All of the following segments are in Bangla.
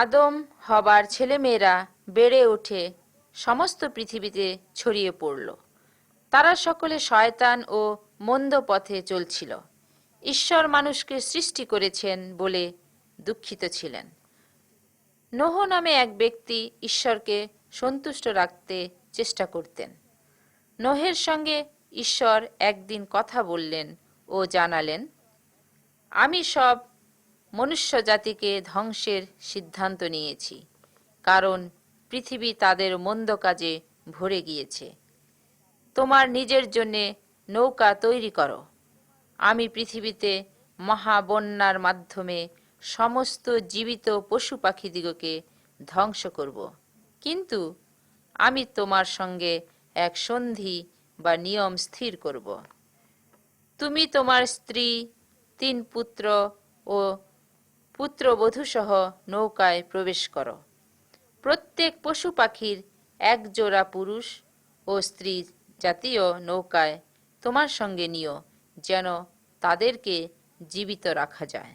আদম, হবার ছেলেমেয়েরা বেড়ে উঠে সমস্ত পৃথিবীতে ছড়িয়ে পড়ল। তারা সকলে শয়তান ও মন্দ পথে চলছিল। ঈশ্বর মানুষকে সৃষ্টি করেছেন বলে দুঃখিত ছিলেন। নোহ নামে এক ব্যক্তি ঈশ্বরকে সন্তুষ্ট রাখতে চেষ্টা করতেন। নোহের সঙ্গে ঈশ্বর একদিন কথা বললেন ও জানালেন, আমি সব মনুষ্য জাতিকে ধ্বংসের সিদ্ধান্ত নিয়েছি, কারণ পৃথিবী তাদের মন্দ কাজে ভরে গিয়েছে। তোমার নিজের জন্যে নৌকা তৈরি করো। আমি পৃথিবীতে মহাবন্যার মাধ্যমে সমস্ত জীবিত পশু পাখিদিগকে ধ্বংস করব। কিন্তু আমি তোমার সঙ্গে এক সন্ধি বা নিয়ম স্থির করব। তুমি তোমার স্ত্রী, তিন পুত্র ও পুত্রবধূসহ নৌকায় প্রবেশ করো। প্রত্যেক পশু পাখির এক জোড়া পুরুষ ও স্ত্রী জাতীয় নৌকায় তোমার সঙ্গে নিও, যেন তাদেরকে জীবিত রাখা যায়।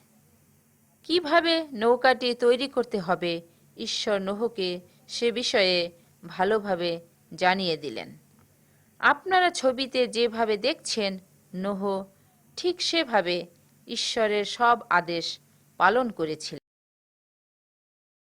কীভাবে নৌকাটি তৈরি করতে হবে, ঈশ্বর নোহকে সে বিষয়ে ভালোভাবে জানিয়ে দিলেন। আপনারা ছবিতে যেভাবে দেখছেন, নোহ ঠিক সেভাবে ঈশ্বরের সব আদেশ পালন করেছিলেন।